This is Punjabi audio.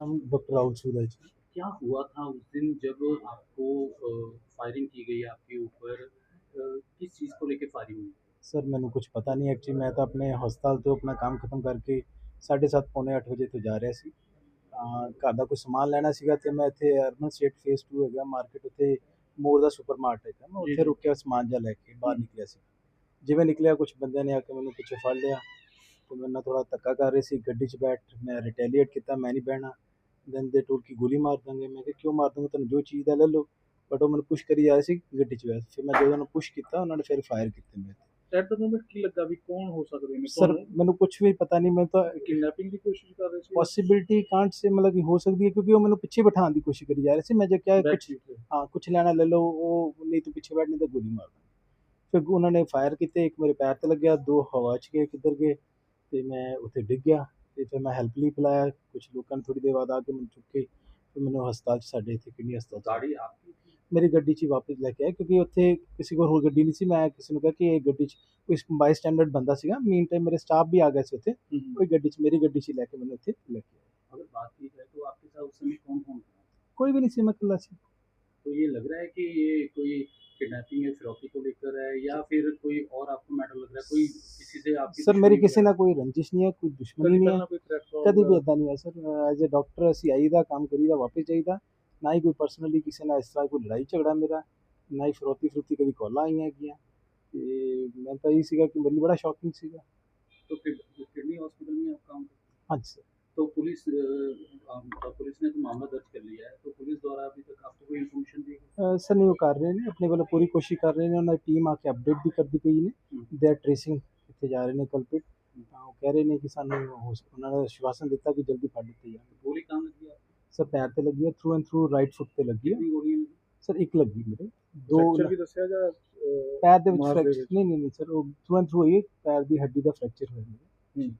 हम डॉक्टर राहुल सूरज क्या हुआ था उस दिन जब आपको फायरिंग की गई आपके ऊपर अ, किस चीज़ को लेके फायरिंग हुई ਸਰ ਮੈਨੂੰ ਕੁਝ ਪਤਾ ਨਹੀਂ ਐਕਚੁਅਲੀ ਮੈਂ ਤਾਂ ਆਪਣੇ ਹਸਪਤਾਲ ਤੋਂ ਆਪਣਾ ਕੰਮ ਖਤਮ ਕਰਕੇ 7:30 ਪੌਣੇ 8 ਵਜੇ ਤੋਂ ਜਾ ਰਿਹਾ ਸੀ ਤਾਂ ਘਰ ਦਾ ਕੋਈ ਸਮਾਨ ਲੈਣਾ ਸੀਗਾ ਤੇ ਮੈਂ ਇੱਥੇ ਅਰਬਨ ਸਟੇਟ ਫੇਸ 2 ਹੈਗਾ ਮਾਰਕੀਟ ਉੱਤੇ ਮੋਰ ਦਾ ਸੁਪਰਮਾਰਟ ਹੈਗਾ ਮੈਂ ਜੀ, ਉੱਥੇ ਜੀ। ਰੁਕਿਆ ਸਮਾਨ ਜਿਹਾ ਲੈ ਕੇ ਬਾਹਰ ਨਿਕਲਿਆ ਸੀ ਜਿਵੇਂ ਨਿਕਲਿਆ ਕੁਝ ਬੰਦਿਆਂ ਨੇ ਆ ਕੇ ਮੈਨੂੰ ਪਿੱਛੇ ਫੜ ਲਿਆ ਤੇ ਮੇਰੇ ਨਾਲ ਥੋੜਾ ਧੱਕਾ ਕਰ ਰਹੇ ਸੀ ਗੱਡੀ 'ਚ ਬੈਠ ਮੈਂ ਰਿਟੈਲੀਏਟ ਕੀਤਾ ਮੈਂ ਨਹੀਂ ਬਹਿਣਾ ਦੈਨ ਦੇ ਟੋਲ ਕਿ ਗੋਲੀ ਮਾਰ ਦਾਂਗੇ? ਮੈਂ ਕਿਹਾ ਕਿਉਂ ਮਾਰ ਦੂੰਗਾ? ਤੁਹਾਨੂੰ ਜੋ ਚੀਜ਼ ਦਾ ਲੈ ਲਓ। ਬਟ ਉਹ ਮੈਨੂੰ ਪੁਸ਼ ਕਰੀ ਜਾ ਰਹੇ ਸੀ ਗੱਡੀ 'ਚ ਬੈਠ ਫਿਰ ਮੈਂ ਜਦੋਂ ਉਹਨਾਂ ਪੁਸ਼ ਕੀਤਾ ਉਹਨਾਂ ਨੇ ਫਿਰ ਫਾਇਰ ਕੀਤੇ ਮੇਰੇ ਤੇ। ਐਟ ਦ ਮੂਮੈਂਟ ਕੀ ਲੱਗਾ ਵੀ ਕੌਣ ਹੋ ਸਕਦੇ ਨੇ? ਸਰ ਮੈਨੂੰ ਕੁਝ ਵੀ ਪਤਾ ਨਹੀਂ ਮੈਂ ਤਾਂ ਕਿਡਨੈਪਿੰਗ ਦੀ ਕੋਸ਼ਿਸ਼ ਕਰ ਰਹੇ ਸੀ। ਪੋਸਿਬਿਲਿਟੀ ਕਾਂਟ ਸੇ ਮਤਲਬ ਕਿ ਹੋ ਸਕਦੀ ਹੈ ਕਿਉਂਕਿ ਉਹ ਮੈਨੂੰ ਪਿੱਛੇ ਬਿਠਾਉਣ ਦੀ ਕੋਸ਼ਿਸ਼ ਕਰੀ ਜਾ ਰਹੇ ਸੀ। ਮੈਂ ਜੇ ਕਿਹਾ ਕੁਝ। ਹਾਂ ਕੁਝ ਲੈਣਾ ਲੈ ਲਓ ਉਹ ਨਹੀਂ ਤੂੰ ਪਿੱਛੇ ਬੈਠ ਨਹੀਂ ਤਾਂ ਗੋਲੀ ਮਾਰ ਫਿਰ ਉਹਨਾਂ ਨੇ ਫਾਇਰ ਕੀਤੇ ਇੱਕ ਮੇਰੇ ਪੈਰ ਤੇ ਲੱਗਿਆ ਦੋ ਹਵਾ 'ਚ ਗਏ ਕਿੱਧਰ ਗਏ ਤੇ ਮੈਂ ਉੱਥੇ ਡਿੱਗ ਗਿਆ। ਤੇ ਫਿਰ ਮੈਂ ਹੈਲਪ ਲਈ ਬੁਲਾਇਆ ਕੁਝ ਲੋਕਾਂ ਨੇ ਥੋੜੀ ਦੇਰ ਬਾਅਦ ਆ ਕੇ ਮੈਨੂੰ ਚੁੱਕ ਕੇ ਫਿਰ ਮੈਨੂੰ ਹਸਪਤਾਲ 'ਚ ਸਾਡੇ ਇੱਥੇ ਕਿੰਨੀ ਹਸਪਤਾਲ 'ਚ गाड़ी आपकी थी ਮੇਰੀ ਗੱਡੀ 'ਚ ਹੀ ਵਾਪਸ ਲੈ ਕੇ ਆਏ ਕਿਉਂਕਿ ਉੱਥੇ ਕਿਸੇ ਕੋਲ ਹੋਰ ਗੱਡੀ ਨਹੀਂ ਸੀ ਮੈਂ ਕਿਸੇ ਨੂੰ ਕਿਹਾ ਕਿ ਇਹ ਗੱਡੀ 'ਚ ਕੋਈ ਬਾਈ ਸਟੈਂਡਰਡ ਬੰਦਾ ਸੀਗਾ ਮੀਨ ਟਾਈਮ ਮੇਰੇ ਸਟਾਫ ਵੀ ਆ ਗਏ ਸੀ ਉੱਥੇ ਹਮ, ਕੋਈ ਗੱਡੀ 'ਚ ਮੇਰੀ ਗੱਡੀ 'ਚ ਹੀ ਲੈ ਕੇ ਮੈਨੂੰ ਇੱਥੇ ਲੈ ਕੇ ਆਏ अगर बात की जाए तो आपके साथ उस समय कौन कौन था ਕੋਈ ਵੀ ਨਹੀਂ ਸੀ ਮੈਂ ਇਕੱਲਾ ਸੀ तो ये लग रहा है कि ये कोई किडनैपिंग या फिरौती को लेकर है या फिर कोई और आपको मैटर लग रहा है कोई किसी से आपकी ਸਰ ਮੇਰੀ दुश्मनी ਕਿਸੇ है? ਨਾਲ ਕੋਈ ਰੰਜਿਸ਼ ਨਹੀਂ ਹੈ ਕੋਈ ਦੁਸ਼ਮਣੀ ਕਦੀ ਨਹੀਂ ਹੈ ਪਹਿਲਾਂ ਕੋਈ ਥ੍ਰੈਟ ਕਦੀ ਵੀ ਇਦਾਂ ਨਹੀਂ ਹੈ ਸਰ ਐਜ਼ ਅ ਡਾਕਟਰ ਅਸੀਂ ਆਈਦਾ ਕੰਮ ਕਰੀਦਾ ਵਾਪਸ ਜਾਈਦਾ ਨਾ ਹੀ ਕੋਈ ਪਰਸਨਲੀ ਕਿਸੇ ਨਾਲ ਇਸ ਤਰ੍ਹਾਂ ਕੋਈ ਲੜਾਈ ਝਗੜਾ ਮੇਰਾ ਨਾ ਹੀ ਫਰੋਤੀ ਫਰੋਤੀ ਕਦੀ ਕਾਲਾਂ ਆਈਆਂ ਹੈਗੀਆਂ ਤੇ ਮੈਂ ਤਾਂ ਇਹ ਸੀਗਾ ਕਿ ਮੇਰੇ ਲਈ ਬੜਾ ਸ਼ੌਕਿੰਗ ਸੀਗਾ तो किड- किडनी हॉस्पिटल में आप काम करते ਹਾਂਜੀ ਸਰ हैं। तो पुलिस अ, अ, पुलिस ने तो मामला दर्ज कर लिया है तो पुलिस द्वारा अभी तक आपको कोई इन्फॉर्मेशन दी गई ਅਹ ਸਰ ਨਹੀਂ ਉਹ ਕਰ ਰਹੇ ਨੇ ਆਪਣੇ ਵੱਲੋਂ ਪੂਰੀ ਕੋਸ਼ਿਸ਼ ਕਰ ਰਹੇ ਨੇ ਉਹਨਾਂ ਦੀ ਟੀਮ ਆ ਕੇ ਅਪਡੇਟ ਵੀ ਕਰਦੀ ਪਈ ਨੇ ਹਮ। ਦੇ ਆਰ ਟ੍ਰੇਸਿੰਗ ਕਿੱਥੇ ਜਾ ਰਹੇ ਨੇ ਕਲਪਿਟ ਤਾਂ ਉਹ ਕਹਿ ਰਹੇ ਨੇ ਕਿ ਸਾਨੂੰ ਹੋਸ- ਉਹਨਾਂ ਨੇ ਆਸ਼ਵਾਸਨ ਦਿੱਤਾ ਕਿ ਜਲਦੀ ਫੜ ਲਿੱਤੇ ਜਾਣਗੇ ਗੋਲੀ ਕਾਂ ਲੱਗੀ ਆ? ਸਰ ਪੈਰ ਤੇ ਲੱਗੀ ਹੈ through and through right foot ਤੇ ਲੱਗੀ ਹੈ ਕਿੰਨੀ ਗੋਲੀਆਂ ਸਰ ਇੱਕ ਲੱਗੀ ਮੇਰੇ। ਦੋ ਫ੍ਰੈਕਚਰ ਵੀ ਦੱਸਿਆ ਜਾਂ ਅਹ, ਪੈਰ ਦੇ ਵਿੱਚ ਮਾਰ ਦੇ ਫ੍ਰੈਕਚਰ ਵਿੱਚ। ਨਹੀਂ ਨਹੀਂ ਨਹੀਂ ਸਰ ਉਹ ਥਰੂ ਐਂਡ ਥਰੂ ਹੋਈ ਹੈ, ਪੈਰ ਦੀ ਹੱਡੀ ਦਾ ਫ੍ਰੈਕਚਰ ਹੋਇਆ ਮੇਰੇ। ਹੂੰ।